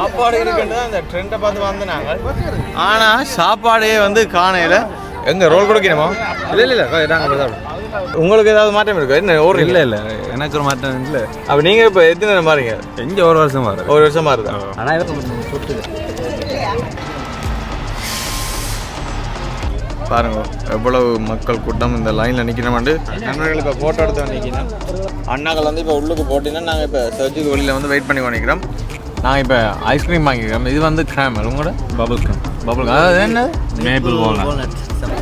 சாப்பாடு இந்த ட்ரெண்டை பார்த்து வந்து நாங்கள். ஆனால் சாப்பாடே வந்து காணையில் எங்க ரோல் கொடுக்கணுமா? இல்லை இல்லை இல்லை நாங்கள் உங்களுக்கு ஏதாவது மாற்றம் இருக்கா? என்ன ஒரு இல்லை இல்லை? எனக்கு ஒரு மாற்றம் இல்லை. அப்போ நீங்கள் இப்போ எத்தனை நேரம் பாருங்க செஞ்ச ஒரு வருஷம் வர ஒரு வருஷமா இருந்தா ஆனால் பாருங்க எவ்வளவு மக்கள் கூட்டம் இந்த லைனில் நிற்கிறோம்ண்டு நண்பர்கள் இப்போ ஃபோட்டோ எடுத்து நிற்கிறோம் அண்ணாக்கள் வந்து இப்போ உள்ளுக்கு போட்டிங்கன்னா நாங்கள் இப்போ சர்ச்சுக்கு வெளியில் வந்து வெயிட் பண்ணி நிற்கிறோம் நாங்கள் இப்போ ஐஸ்கிரீம் வாங்கிக்கிறோம் இது வந்து கிராமல் உங்களோட பபுள் கம் பபுள் அதாவது என்ன மேபிள் வால்நட்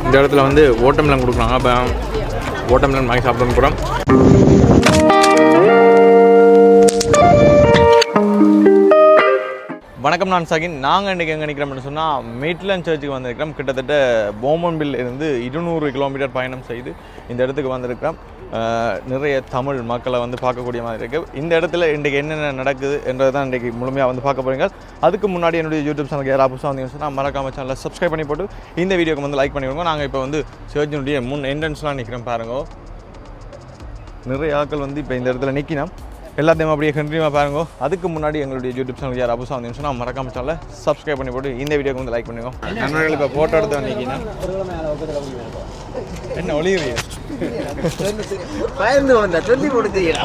இந்த இடத்துல வந்து ஓட்டம்லாம் கொடுக்குறாங்க. அப்போ ஓட்டம்லாம் வாங்கி சாப்பிட போகிறோம் வணக்கம் நான் சகின். நாங்கள் இன்றைக்கி எங்கே நிற்கிறோம்னு சொன்னால் மீட்லன் சர்ச்சுக்கு வந்திருக்கிறோம். கிட்டத்தட்ட போமன்பில் இருந்து இருநூறு கிலோமீட்டர் பயணம் செய்து இந்த இடத்துக்கு வந்திருக்கிறோம். நிறைய தமிழ் மக்களை வந்து பார்க்கக்கூடிய மாதிரி இருக்குது இந்த இடத்துல இன்றைக்கி என்னென்ன நடக்குது என்றதை தான் இன்றைக்கி முழுமையாக வந்து பார்க்க போகிறீங்க அதுக்கு முன்னாடி என்னுடைய யூடியூப் சேனலுக்கு யாராவது புதுசாக வந்தீங்கன்னு சொன்னால் மறக்காம சேனலை சப்ஸ்கிரைப் பண்ணி போட்டு இந்த வீடியோக்கு வந்து லைக் பண்ணிவிடுங்க நாங்கள் இப்போ வந்து சர்ச்சினுடைய முன் என்ட்ரன்ஸ்லாம் நிற்கிறோம் பாருங்க. நிறைய ஆட்கள் வந்து இப்போ இந்த இடத்துல நிற்கினோம் எல்லாத்தையும் அப்படியே கண்டினியூவாக பாருங்க. அதுக்கு முன்னாடி எங்களுடைய யூடியூப் சேனல் யார் அபுசா வந்து சொன்னால் மறக்காம சேனலை சப்ஸ்கிரைப் பண்ணி போட்டு இந்த வீடியோக்கு வந்து லைக் பண்ணுங்க நண்பர்கள் இப்போ ஃபோட்டோ எடுத்து நிற்கினா என்ன ஒளியுறீங்க பயந்து வந்தா சொல்லி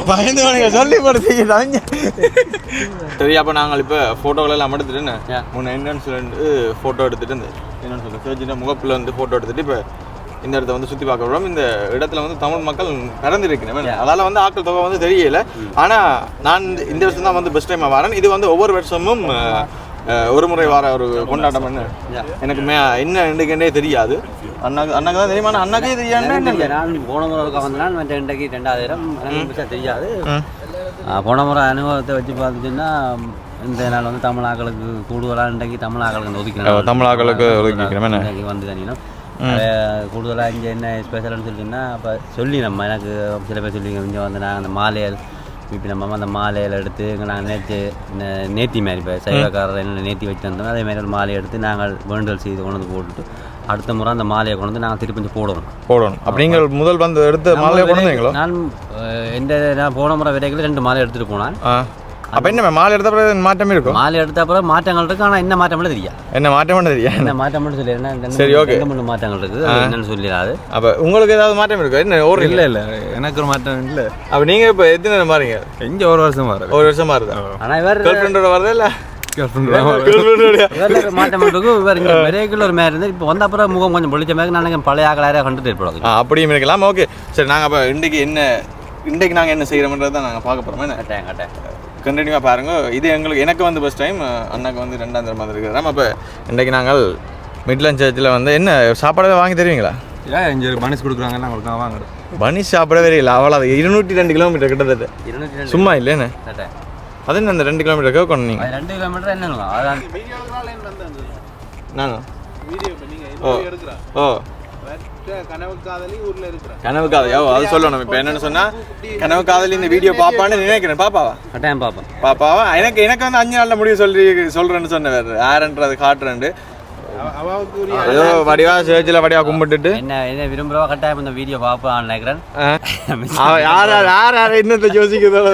பயந்து வாங்க சொல்லி படுத்தீங்க சரி அப்போ நாங்கள் இப்போ ஃபோட்டோகள் எல்லாம் எடுத்துட்டு முன்ன என்ட்ரன்ஸ்ல இருந்து ஃபோட்டோ எடுத்துட்டு இந்த என்னன்னு சொல்ல சர்ச்சின முகப்பில் வந்து ஃபோட்டோ எடுத்துட்டு இப்போ இந்த இடத்த வந்து சுற்றி பார்க்க விடுறோம். இந்த இடத்துல வந்து தமிழ் மக்கள் பிறந்திருக்கிறேன் அதால் வந்து ஆட்கள் தொகை வந்து தெரியல. ஆனால் நான் இந்த- வருஷம் தான் வந்து பெஸ்ட் டைம் வரேன். இது வந்து ஒவ்வொரு வருஷமும் ஒரு முறை வர ஒரு கொண்டாட்டம் என்ன? எனக்கு மே என்ன என்னைக்குன்னே தெரியாது. அண்ணாக்கு அண்ணாக்கு தான் தெரியுமா? அண்ணாக்கே தெரியாது. நான் போன முறை ஒருக்கா வந்தேன். மற்ற இன்றைக்கு ரெண்டாயிரம். தெரியாது. போன முறை அனுபவத்தை வச்சு பார்த்துட்டுன்னா இந்த நாள் வந்து தமிழ் ஆக்களுக்கு கூடுதலாக இன்றைக்கு தமிழ் ஆக்களுக்கு ஒதுக்கணும் தமிழ் ஆக்களுக்கு ஒதுக்கிக்கிறோம் என்ன? இன்றைக்கு வந்து தனினும் கூடுதலாக இங்கே என்ன ஸ்பெஷல்னு சொல்லிட்டுன்னா அப்போ சொல்லி நம்ம எனக்கு சில பேர் சொல்லி இங்கே வந்து நாங்கள் அந்த மாலையல் இப்போ நம்ம அந்த மாலையில் எடுத்து நாங்கள் நேற்று நேத்தி மாதிரி இப்போ சைவக்காரர் என்ன நேத்தி வச்சு வந்தோம் அதே மாதிரி ஒரு மாலையை எடுத்து நாங்கள் வேண்டுதல் செய்து கொண்டு வந்து போட்டுட்டு அடுத்த முறை அந்த மாலையை கொண்டு வந்து நாங்கள் திருப்பி போடணும். போடணும். அப்போ நீங்கள் முதல் வந்து எடுத்து மாலையை கொண்டு வந்தீங்களோ? நான் எந்த நான் போன முறை விடைகள் ரெண்டு மாலை எடுத்துகிட்டு போனேன். அப்போ என்ன மாலை எடுத்த பிறகு மாற்றமே இருக்கும் மாலை எடுத்த அப்புறம் மாற்றங்கள் இருக்கு? ஆனால் என்ன மாற்றம் தெரியாது என்ன மாற்றம் பண்ணது என்ன மாற்றம் மட்டும் சொல்லிடுறேன் சரி. ரெண்டு மூணு மாற்றங்கள் இருக்குது. என்னன்னு சொல்லிடாது. அப்போ உங்களுக்கு ஏதாவது மாற்றம் இருக்கா? என்ன ஒரு இல்லை இல்லை. எனக்கு ஒரு மாற்றம் இல்லை. அப்போ நீங்கள் இப்போ எத்தனை பாருங்க செஞ்ச ஒரு வருஷம் வர ஒரு வருஷமா இருந்தா ஆனால் இவர் கேர்ள் ஃப்ரெண்டோட வரதா இல்லை? கேர்ள் ஃப்ரெண்ட் கேர்ள் ஃப்ரெண்டோட இவரில் மாற்றம் இருக்கு இவர் இங்கே விரைவில் ஒரு மாதிரி இருந்து இப்போ வந்த அப்புறம் முகம் கொஞ்சம் பொழிச்ச மாதிரி நான் நினைக்கிறேன். பழைய ஆக்களாரே கண்டுட்டு ஏற்படாது ஆ அப்படியும் இருக்கலாம். ஓகே. சரி நாங்கள் அப்போ இன்றைக்கு என்ன இன்றைக்கு நாங்கள் என்ன செய்கிறோம்ன்றதை தான் நாங்கள் பார்க்க போகிறோம் என்ன? கண்டினியூவாக பாருங்க. இது எங்களுக்கு எனக்கு வந்து ஃபஸ்ட் டைம் அண்ணாக்கு வந்து ரெண்டாம் தரம் இருக்கிறோம் அப்போ இன்றைக்கு நாங்கள் மிட்லன் சர்ச்சில் வந்து என்ன சாப்பாடு வாங்கி தருவீங்களா? ஏன் இங்கே மனசு கொடுக்குறாங்க நான் கொடுக்க வாங்க பனி சாப்பிடவே இல்லை அவ்வளோ இருநூற்றி ரெண்டு கிலோமீட்டர் கிட்டத்தட்ட. சும்மா இல்லைன்னு அது என்ன அந்த ரெண்டு கிலோமீட்டர் கொண்டு நீங்கள் ரெண்டு கிலோமீட்டர் என்னங்க? அதான். நானா? ஓ ஓ. கனவு காதலியோ அது சொல்லணும் இப்போ என்னன்னு சொன்னா கனவு காதலி இந்த வீடியோ பாப்பான்னு நினைக்கிறேன். பாப்பாவா? கட்டாயம் பார்ப்பேன் பாப்பாவா? எனக்கு எனக்கு வந்து அஞ்சு நாள்ல முடிவு சொல்லி சொல்றேன்னு சொன்னவர். யாருன்றது காட்டுறேன் ஏதோ வடிவா சேர்ச்சில் வடிவா கும்பிட்டுட்டு என்ன என்ன விரும்புகிறவா கட்டாயம் இந்த வீடியோ பார்ப்பான்னு நினைக்கிறேன் யார் யார் யார் என்னத்தை யோசிக்கிறதோ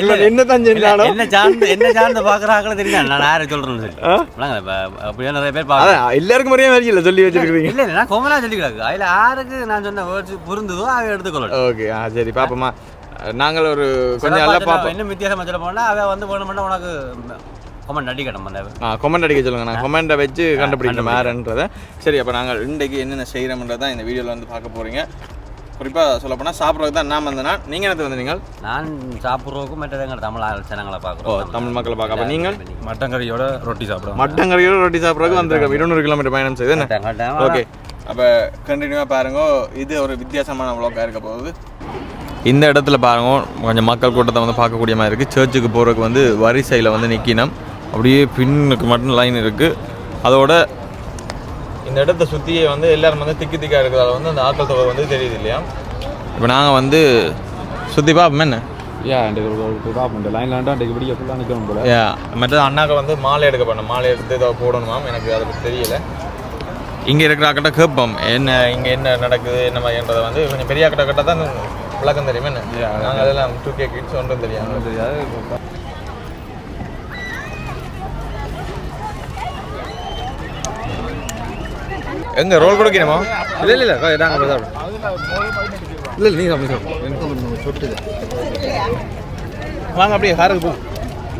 இல்லை என்ன தான் செஞ்சாலும் என்ன சார்ந்து என்ன சார்ந்து பார்க்குறாங்களோ தெரியும் நான் யாரை விளங்க, இப்ப அப்படியே நிறைய பேர் அதான் எல்லாருக்கும் முறையே மாதிரி இல்லை சொல்லி வச்சிருக்கிறீங்க இல்லை நான் கோமலா சொல்லிக்கிறாங்க அதில் யாருக்கு நான் சொன்ன வேர்ட்ஸ் புரிந்துதோ அவ எடுத்துக்கொள்ளணும் ஓகே சரி பாப்போமா நாங்கள் ஒரு கொஞ்சம் நல்லா பார்ப்போம் என்ன வித்தியாசம் சொல்ல போனா அவ வந்து வேணுமெண்டா உனக்கு கமெண்ட் அடிக்கணும் அந்த ஆ கமெண்ட் அடிக்க சொல்லுங்க. நான் கமெண்ட்டை வச்சு கண்டுபிடிக்கணும் யாருன்றதை. சரி அப்போ நாங்கள் இன்றைக்கு என்னென்ன செய்கிறோம்ன்றதை தான் இந்த வீடியோவில் வந்து பார்க்க போகிறீங்க குறிப்பாக சொல்லப்போனால் சாப்பிட்றதுக்கு தான் நான் வந்தேன்னா நீங்கள் என்ன வந்து நீங்கள் நான் சாப்பிட்றதுக்கும் எங்கள் தமிழ் ஜனங்களை ஓ பார்க்குறோம். தமிழ் மக்களை பார்க்க. அப்போ நீங்கள்? மட்டன் கறியோட ரொட்டி சாப்பிடுவோம். மட்டன் கறியோட ரொட்டி சாப்பிட்றதுக்கு வந்திருக்கோம். இருநூறு கிலோமீட்டர் பயணம் செய்து என்ன? ஓகே. அப்போ கண்டினியூவாக பாருங்க. இது ஒரு வித்தியாசமான விளக்காக இருக்க போகுது. இந்த இடத்துல பாருங்க. கொஞ்சம் மக்கள் கூட்டத்தை வந்து பார்க்கக்கூடிய மாதிரி இருக்குது சர்ச்சுக்கு போகிறதுக்கு வந்து வரிசையில் வந்து நிற்கினோம் அப்படியே பின்னுக்கு மட்டும் லைன் இருக்குது அதோட இந்த இடத்த சுற்றியே வந்து எல்லாரும் வந்து திக்கி திக்கா இருக்கிறதால வந்து அந்த ஆட்கள் தொகை வந்து தெரியுது இல்லையா? இப்போ நாங்கள் வந்து சுற்றி பார்ப்போம் என்ன? யா பார்ப்போம். லைனில் அன்றைக்கு விடிய ஃபுல்லாக நிற்கணும் போல. ஏ மற்றது அண்ணாக்கு வந்து மாலை எடுக்க பண்ண மாலை எடுத்து இதை போடணுமாம் எனக்கு அதை பற்றி தெரியல. இங்கே இருக்கிற அக்கிட்ட கேட்போம். என்ன இங்கே என்ன நடக்குது என்ன மாதிரின்றதை வந்து கொஞ்சம் பெரிய அக்கிட்ட கிட்ட தான் விளக்கம் தெரியுமா. நாங்கள் அதெல்லாம் டூ கே கிட்ஸ் ஒன்றும் தெரியாது. தெரியாது. எங்க ரோல் கொடுக்கணுமா? இல்லை இல்லை இல்லை நாங்கள் சாப்பிடுவோம். இல்லை இல்லை நீங்கள் அப்படி வாங்க அப்படியே காருக்கு போ.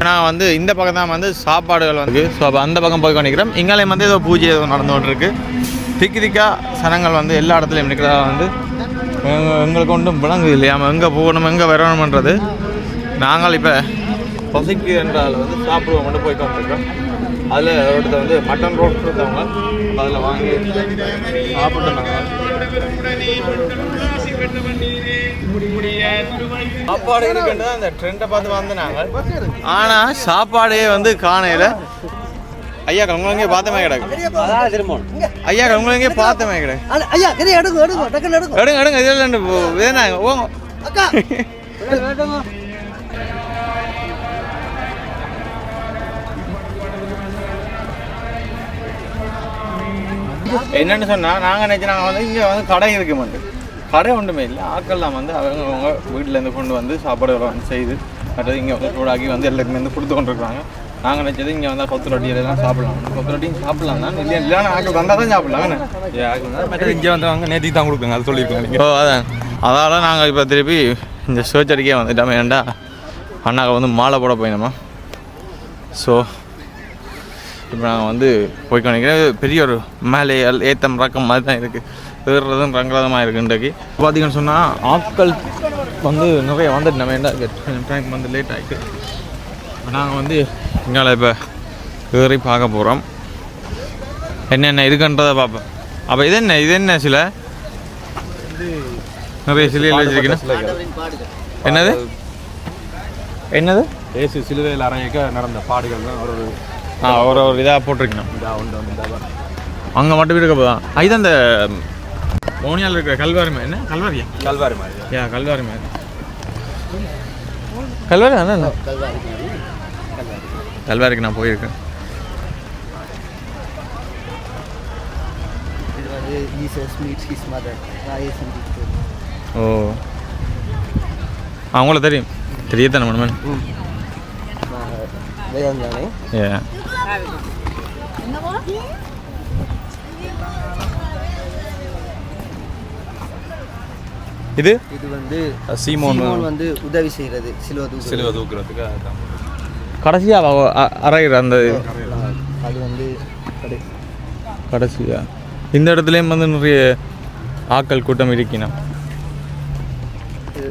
நான் வந்து இந்த பக்கம் தான் வந்து சாப்பாடுகள் வந்து ஸோ அப்போ அந்த பக்கம் போய் கொண்டிருக்கிறோம். இங்காலையும் வந்து ஏதோ பூஜை ஏதோ நடந்து கொண்டிருக்கு திக்கு திக்கா சனங்கள் வந்து எல்லா இடத்துலையும் இருக்கிறதா வந்து எங்க- எங்களுக்கு ஒன்றும் விளங்குது இல்லையா எங்கே போகணும் எங்கே வரணும்ன்றது நாங்கள் இப்போ பசிக்கு என்றால் வந்து சாப்பிடுவோம் மட்டும் போய் கொண்டிருக்கோம் அதில் ஒருத்தர் வந்து மட்டன் ரோஸ்ட் இருந்தவங்க அதில் வாங்கி சாப்பிட்டு சாப்பாடு இருக்குன்றது அந்த ட்ரெண்டை பார்த்து வந்து நாங்கள் ஆனால் சாப்பாடே வந்து காணையில் ஐயா உங்களங்கே பார்த்தமே கிடக்கு. ஐயா உங்களங்கே பார்த்தமே கிடக்கு. ஐயா எடுங்க எடுங்க எடுங்க எடுங்க இதில் ரெண்டு வேணாங்க ஓங்க. அக்கா. என்னன்னு சொன்னால் நாங்கள் நினச்சி நாங்கள் வந்து இங்கே வந்து கடை இருக்க மாட்டோம். கடை ஒன்றுமே இல்லை. ஆக்கள்லாம் வந்து அவங்க அவங்க வீட்டிலேருந்து கொண்டு வந்து சாப்பாடு வந்து செய்து மற்றது இங்கே வந்து சூடாக்கி வந்து எல்லாருக்குமே வந்து கொடுத்து கொண்டிருக்காங்க நாங்கள் நினச்சது இங்கே வந்தால் கொத்து ரொட்டி எல்லாம் சாப்பிடலாம். கொத்து ரொட்டியும் சாப்பிடலாம். தான் இல்லை இல்லைன்னா ஆக்கள் வந்தால் தான் சாப்பிடலாம். மற்றது இங்கே வந்து வாங்க நேற்றுக்கு தான் கொடுக்குங்க அது சொல்லியிருக்கோங்க ஓ அதான். அதால் நாங்கள் இப்போ திருப்பி இந்த சர்ச் அடிக்கே வந்துட்டோம் ஏன்டா? அண்ணாக்கு வந்து மாலை போட போயினோமா? ஸோ இப்போ நாங்கள் வந்து போய் நினைக்கிறேன் பெரிய ஒரு மேலே ஏத்தம் ரக்கம் மாதிரி தான் இருக்குது ஏறுறதும் ரங்கரதமாக இருக்குது இன்றைக்கு. பார்த்தீங்கன்னு சொன்னால் ஆட்கள் வந்து நிறைய வந்துட்டு நம்ம என்ன டைம் வந்து லேட் ஆகிட்டு நாங்கள் வந்து இங்கால இப்போ ஏறி பார்க்க போகிறோம் என்னென்ன இருக்குன்றதை பார்ப்போம். அப்போ இது என்ன? இது என்ன சில? நிறைய சிலைகள் வச்சிருக்கீங்க. என்னது? என்னது? ஏசு சிலுவையில் அறையக்க நடந்த பாடுகள் தான் ஒரு ஆ ஒரு ஒரு இதாக போட்டிருக்கணும். அங்கே மட்டும் இருக்க போதான் அதுதான் அந்த மோனியால் இருக்கிற கல்வாரி மாதிரி என்ன? கல்வாரியா? கல்வாரி மாதிரி. யா கல்வாரி மாதிரி. கல்வாரி தானே? கல்வாரிக்கு நான் போயிருக்கேன். ஓ. அவங்கள தெரியும். தெரியத்தானே மனுமன்? வேதம் இது? இது வந்து சீமோன் வந்து உதவி செய்கிறது சிலுவை தூக்கு சிலுவை தூக்குறதுக்கு. கடைசியாக அரைகிற அந்த அது வந்து கடை கடைசியா? இந்த இடத்துலையும் வந்து நிறைய ஆட்கள் கூட்டம் இருக்கணும்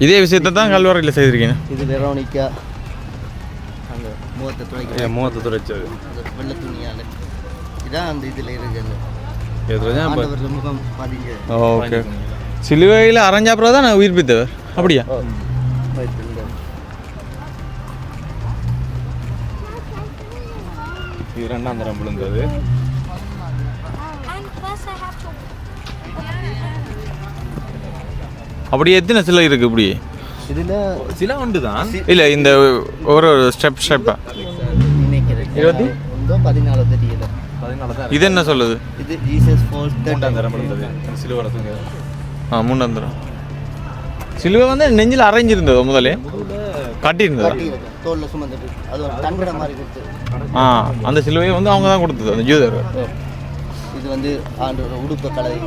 இதே விஷயத்தை தான் கல்வரையில் செய்திருக்கீங்க இது வெரோனிக்கா. அந்த முகத்தை துடைக்கிற வெள்ளை துணியால். இதான் அந்த இதில் இருக்கு முகம் பதிங்க. ஓகே. சிலுவையில் அரைஞ்ச அப்புறம் தான் நான் உயிர்ப்பித்தவர் அப்படியா. இது ரெண்டாம் தரம் விழுந்தது. அப்படி எத்தனை சிலை இருக்குது இப்படி? இதுல சில உண்டு தான் இல்லை இந்த ஒரு ஒரு ஸ்டெப் நினைக்கிறேன். இருபத்தி? ஒன்றோ பதினாலோ தெரியல. அதனால தான் இது என்ன சொல்லுது? இது ஜீசஸ் ஃபோர் மூன்றாம் தரம் சிலுவை தூங்க ஆ மூணாந்திரம் சிலுவை வந்து நெஞ்சில் அரைஞ்சிருந்தது முதலே? கட்டியிருந்ததா? கட்டி இருக்கு தோல்ல சுமந்துட்டு அது ஒரு தங்கட மாதிரி கொடுத்து ஆ அந்த சிலுவையை வந்து அவங்க தான் கொடுத்தது அந்த ஜூதர். இது வந்து ஆண்டவர் உடுப்பு கலவை.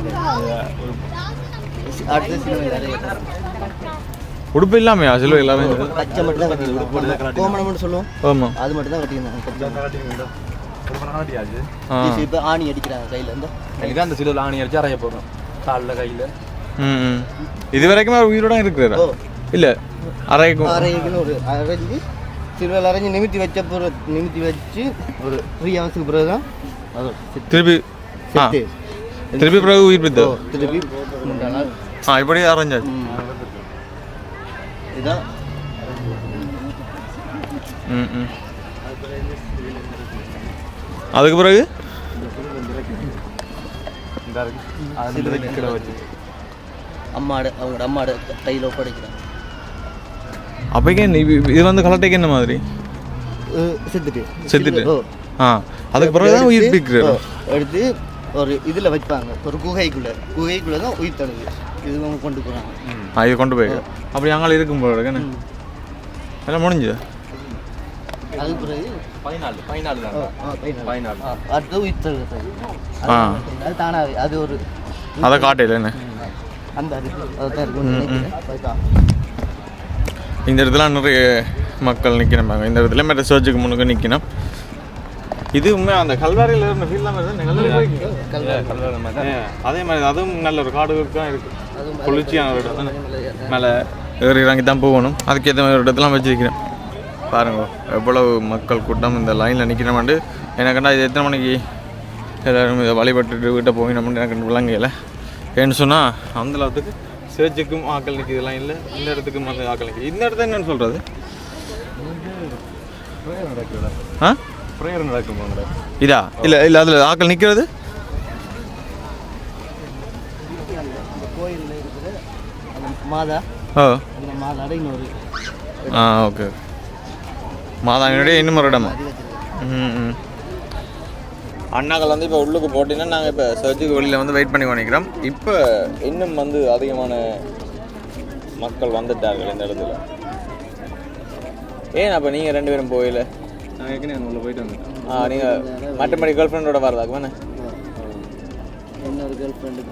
அடுத்த சிலுவை நிறைய உடுப்பு இல்லாமையா? சிலுவை இல்லாமே பச்சை மட்டும் தான் கட்டியிருந்தாங்க. கோமணம் மட்டும் சொல்லுவோம். ஆமாம் அது மட்டும் தான் கட்டியிருந்தாங்க. பச்சை நாட்டியாச்சு ஆ. ஜீசஸ் இப்போ ஆணி அடிக்கிறாங்க கையில இருந்து இதான் அந்த சிலுவையில் ஆணி அடிச்சு அறைய போதும் காலில் கையில். ம். இது வரைக்கும் அவர் உயிரோட இருக்கிறாரா? இல்லை அரைக்கும் அரைக்குன்னு ஒரு அரைஞ்சு சிலுவையில் அரைஞ்சு நிமித்தி வச்ச பிறகு நிமித்தி வச்சு ஒரு த்ரீ ஹவர்ஸுக்கு பிறகு தான் திருப்பி திருப்பி பிறகு ஓ, உயிர்ப்பித்தவர் திருப்பி ஆ இப்படி அரைஞ்சாச்சு. ம். இதான். ம் ம். அதுக்கு பிறகு? அம்மாடு அவங்களோட அம்மாடு கையில் ஒப்படைக்கிறாங்க. அப்போக்கே இது வந்து கலட்டைக்கு என்ன மாதிரி? செத்துட்டு. செத்துட்டு? ஆ அதுக்கு பிறகு தான் உயிர்ப்பிக்கிறார் ஓ, எடுத்து ஒரு இதில் வைப்பாங்க. ஒரு குகைக்குள்ள. குகைக்குள்ள தான் உயிர் தழுது இது அவங்க கொண்டு போகிறாங்க ஆ இது கொண்டு போய் அப்படி அங்கே இருக்கும் போல எல்லாம் முடிஞ்சு அது பிறகு? பதினாலு பதினாலு தான் அடுத்து. அது தானாவே அது ஒரு அதை காட்டையில் என்ன? அந்த. இந்த இடத்துல நிறைய மக்கள் நிற்கிறப்பாங்க இந்த இடத்துல மற்ற சர்ச்சுக்கு முன்னுக்கு நிற்கணும் இது உண்மை அந்த கல்வாரியில் இருந்த ஃபீல் தான். அதே மாதிரி அதுவும் நல்ல ஒரு காடு தான் இருக்கு. அதுவும் குளிர்ச்சியான ஒரு இடம். தானே மேலே ஏறி இறங்கி தான் போகணும். அதுக்கேற்ற மாதிரி ஒரு இடத்துலாம் வச்சிருக்கிறேன். பாருங்க எவ்வளவு மக்கள் கூட்டம் இந்த லைனில் நிற்கிறோமாண்டு எனக்குண்டா இது எத்தனை மணிக்கு எல்லாரும் இதை வழிபட்டுட்டு வீட்டை போயினோம்னு எனக்கு விளங்கல. ஏன்னு சொன்னால் அந்த இடத்துக்கு சேர்ச்சுக்கும் ஆக்கள் நிற்கிது லைனில் இந்த இடத்துக்கும் அந்த ஆக்கள் நிற்கிது இந்த இடத்த என்னன்னு சொல்கிறது ஆ? ப்ரேயர் நடக்கும் அங்கே இதா? இல்லை இல்லை அதில் ஆக்கள் நிற்கிறது மாதா ஓ. இன்னொரு ஆ ஓகே. மாதாவினுடைய இன்னும் ஒரு இடமா? ம். அண்ணாக்கள் வந்து இப்போ உள்ளுக்கு போட்டிங்கன்னா நாங்கள் இப்போ சர்ச்சுக்கு வெளியில் வந்து வெயிட் பண்ணி பண்ணிக்கிறோம் இப்போ இன்னும் வந்து அதிகமான மக்கள் வந்துட்டார்கள் இந்த இடத்துல. ஏன் அப்போ நீங்கள் ரெண்டு பேரும் போகல? நான் ஏற்கனவே உள்ள போயிட்டு வந்தேன் ஆ நீங்கள் மற்றபடி கேர்ள் ஃப்ரெண்டோட வரதாக்கு வேணே இன்னொரு கேர்ள் ஃப்ரெண்டு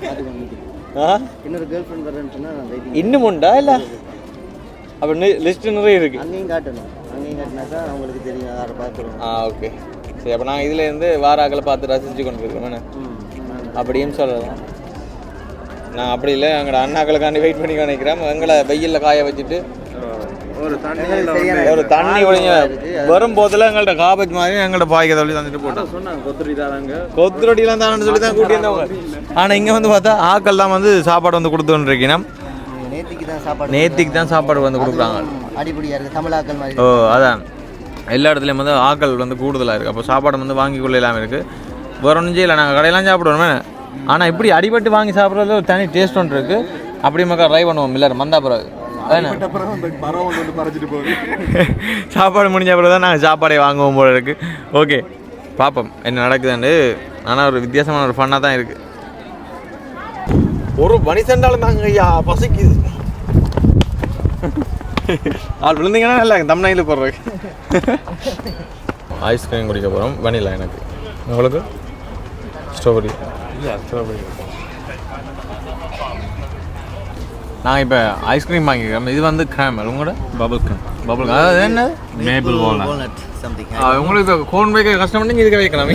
ஆ? இன்னொரு கேர்ள் ஃப்ரெண்ட் வரேன்னு சொன்னால் நான் வெயிட்டிங் இன்னும் உண்டா இல்லை? அப்போ லிஸ்ட் நிறைய இருக்கு. அங்கேயும் காட்டணும். அங்கேயும் காட்டினாக்கா அவங்களுக்கு தெரியும் யாரை பார்க்குறோம் ஆ ஓகே. சரி அப்போ நாங்கள் இதுல இருந்து வாராக்களை பார்த்து ரசித்து கொண்டு இருக்கோம் வேணே அப்படியும் சொல்லலாம். நான் அப்படி இல்லை எங்களோட அண்ணாக்களுக்காண்டி வெயிட் பண்ணி நினைக்கிறேன். எங்களை வெயிலில் காய வச்சுட்டு ஒரு ஒரு தண்ணி ஒழிஞ்ச வரும் போதில் எங்கள்கிட்ட காபேஜ் மாதிரி எங்கள்கிட்ட பாய்க்க தள்ளி தந்துட்டு போட்டோம். சொன்னாங்க கொத்தரி தராங்க. கொத்துரொட்டிலாம் தானு சொல்லி தான் கூட்டி இருந்தவங்க ஆனால் இங்கே வந்து பார்த்தா ஆக்கள் தான் வந்து சாப்பாடு வந்து தான் சாப்பாடு நேத்திக்கு தான் சாப்பாடு வந்து கொடுக்குறாங்க. அடிப்படியாக இருக்குது தமிழாக்கள் மாதிரி ஓ அதான். எல்லா இடத்துலையும் வந்து ஆக்கள் வந்து கூடுதலாக இருக்குது அப்போ சாப்பாடு வந்து வாங்கி கொள்ள இல்லாமல் இருக்குது வேற ஒன்றும் இல்லை நாங்கள் கடையெல்லாம் சாப்பிடுவோமே ஆனால் இப்படி அடிபட்டு வாங்கி சாப்பிட்றதுல ஒரு தனி டேஸ்ட் ஒன்று இருக்குது அப்படி மக்கள் ட்ரை பண்ணுவோம் இல்லை மந்தா பிறகு. அப்புறம் சாப்பாடு முடிஞ்ச பிறகு தான் நாங்கள் சாப்பாடே வாங்குவோம் போல இருக்குது ஓகே பார்ப்போம் என்ன நடக்குதுன்னு ஆனால் ஒரு வித்தியாசமான ஒரு ஃபன்னாக தான் இருக்குது ஒரு மணி சென்றாலும் தாங்க ஐயா பசிக்குது. ஆள் விழுந்தீங்கன்னா நல்லா தமிழ்நாயில் போடுறேன் ஐஸ்கிரீம் குடிக்க போகிறோம் வனிலா எனக்கு. உங்களுக்கு? ஸ்ட்ராபெரி நான் இப்போ ஐஸ்கிரீம் வாங்கிக்கிறேன். இது வந்து கேமல் உங்களோட? பபிள் கம் பபுள் அதாவது என்ன மேபிள் வால்நட் உங்களுக்கு இப்போ கோன் வைக்க கஷ்டம் பண்ணி இதுக்கு வைக்கலாம்.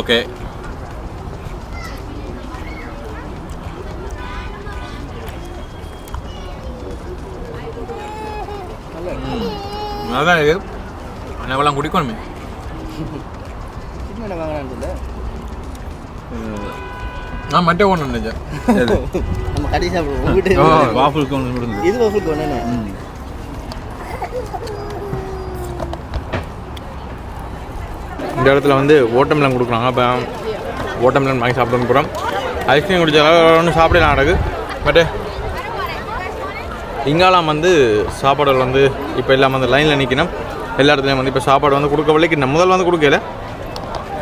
ஓகே அதான் இது. எவ்வளோ குடிக்கணுமே. சின்ன வாங்கினான்னு இல்லை நான் மட்டும் ஒன்று நினைச்சேன். நம்ம கடை சாப்பிடுவோம் வாஃபிள் இருந்தது இது. வசூலுக்கு ஒன்று இந்த இடத்துல வந்து ஓட்டம்லாம் கொடுக்குறாங்க. அப்போ ஓட்டம்லாம் வாங்கி சாப்பிட்டு போகிறோம் ஐஸ்கிரீம் குடிச்சா ஒன்றும் சாப்பிடலாம் நடக்கு பட்டு இங்காலாம் வந்து சாப்பாடுகள் வந்து இப்போ எல்லாம் வந்து லைனில் நிற்கணும் எல்லா இடத்துலையும் வந்து இப்போ சாப்பாடு வந்து கொடுக்க விலைக்கு நம்ம முதல்ல வந்து கொடுக்கல.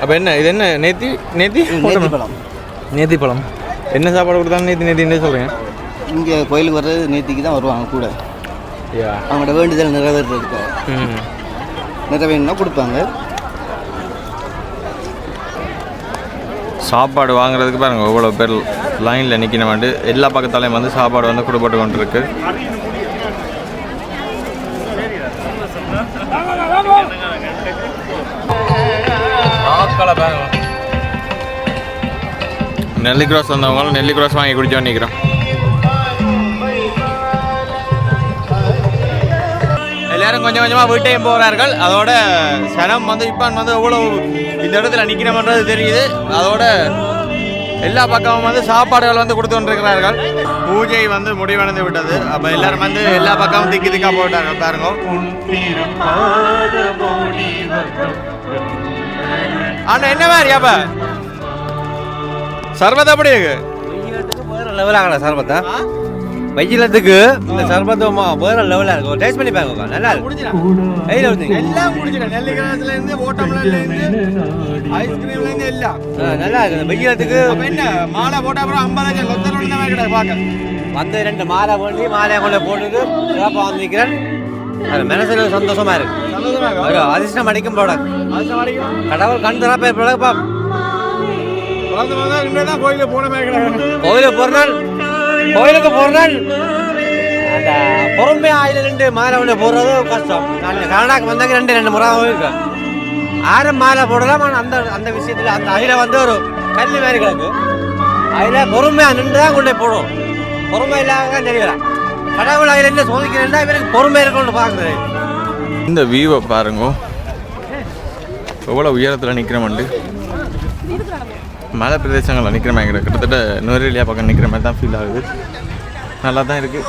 அப்போ என்ன இது என்ன நேத்தி நேத்தி? பழம். நேத்தி பழம். என்ன சாப்பாடு கொடுத்தாலும் நேத்தி நேத்தி என்ன சொல்கிறேன் இங்கே கோயிலுக்கு வர்றது நேத்திக்கு தான் வருவாங்க கூட. அவங்களோட வேண்டுதல் நிறைவேறதுக்கு ம் நிறைவேணும்னா கொடுப்பாங்க. சாப்பாடு வாங்குறதுக்கு பாருங்க எவ்வளோ பேர் லைனில் நிற்கணுமாண்டு எல்லா பக்கத்தாலையும் வந்து சாப்பாடு வந்து கொடுப்பட்டு கொண்டு இருக்கு நெல்லி கிராஸ் வந்தவங்களும் நெல்லி கிராஸ் வாங்கி குடிச்சோன்னு நிற்கிறோம் எல்லாரும் கொஞ்சம் கொஞ்சமாக வீட்டையும் போகிறார்கள் அதோட சனம் வந்து இப்போ வந்து எவ்வளோ இந்த இடத்துல நிற்கிறோம்ன்றது தெரியுது. அதோட எல்லா பக்கமும் வந்து சாப்பாடுகள் வந்து கொடுத்து கொண்டிருக்கிறார்கள் பூஜை வந்து முடிவடைந்து விட்டது. அப்போ எல்லாரும் வந்து எல்லா பக்கமும் திக்கி திக்கா போட்டாங்க பாருங்க. அண்ணா என்ன மாதிரி அப்ப? சர்வத் எப்படி இருக்கு? லெவல் வெயிலத்துக்கு இந்த சர்பத்தமா வேற லெவலா இருக்கும் டேஸ்ட் பண்ணி பாருங்க நல்லா இருக்கு. கையில ஊத்துங்க. எல்லாம் முடிச்சிட்டேன் நெல்லிக்கிழத்துல இருந்து ஓட்டம்ல இருந்து ஐஸ்கிரீம்ல இருந்து எல்லாம் நல்லா இருக்கு அப்ப என்ன? மாலை போட்ட அப்புறம் ஐம்பது லட்சம் லொத்தர் தான் கிடையாது பார்க்க வந்து ரெண்டு மாலை பண்ணி மாலையை கொண்டு போட்டுட்டு சிறப்பாக வந்து நிற்கிறேன் அது மனசுல சந்தோஷமா இருக்கு. அதிர்ஷ்டம் அடிக்கும் ப்ராடக்ட் கடவுள் கண் திறப்ப ப்ராடக்ட் கோயிலுக்கு போன மாதிரி கோயிலுக்கு நாள் கோயிலுக்கு போற அந்த பொறுமை ஆயில ரெண்டு மாலை ஒன்று போடுறது கஷ்டம். நான் கனடாக்கு வந்தாங்க ரெண்டு ரெண்டு முறை இருக்கு. ஆயிரம் மாலை போடலாம் அந்த அந்த விஷயத்தில் அந்த அதில் வந்து ஒரு கல் மாதிரி கிடக்கு. அதில் பொறுமையாக நின்று தான் கொண்டு போடும் பொறுமை இல்லாத தெரியல. கடவுள் அதில் என்ன சோதிக்கிறேன்னா இவருக்கு பொறுமை இருக்கும்னு பார்க்குறது. இந்த வியூவை பாருங்க. எவ்வளோ உயரத்தில் நிற்கிறோம்ண்டு மலை பிரதேசங்களில் நிற்கிற மாதிரி கிட்டத்தட்ட நுரையிலியா பக்கம் நிற்கிற மாதிரி தான் ஃபீல் ஆகுது. நல்லா தான் இருக்குது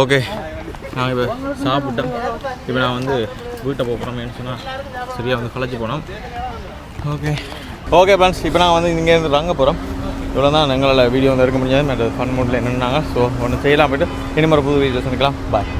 ஓகே நான் இப்போ சாப்பிட்டேன் இப்போ நான் வந்து வீட்டை போகிறோமேன்னு சொன்னால் சரியாக வந்து கலைச்சி போனோம். ஓகே. ஓகே ஃப்ரெண்ட்ஸ் இப்போ நான் வந்து இங்கேருந்து வாங்க போகிறோம் இவ்வளோ தான் எங்களால் வீடியோ வந்து எடுக்க முடியாது மற்ற ஃபன் மூட்டில் என்னென்னாங்க ஸோ ஒன்று செய்யலாம் போய்ட்டு இனிமேல் புது வீடியோ சந்திக்கலாம். பாய்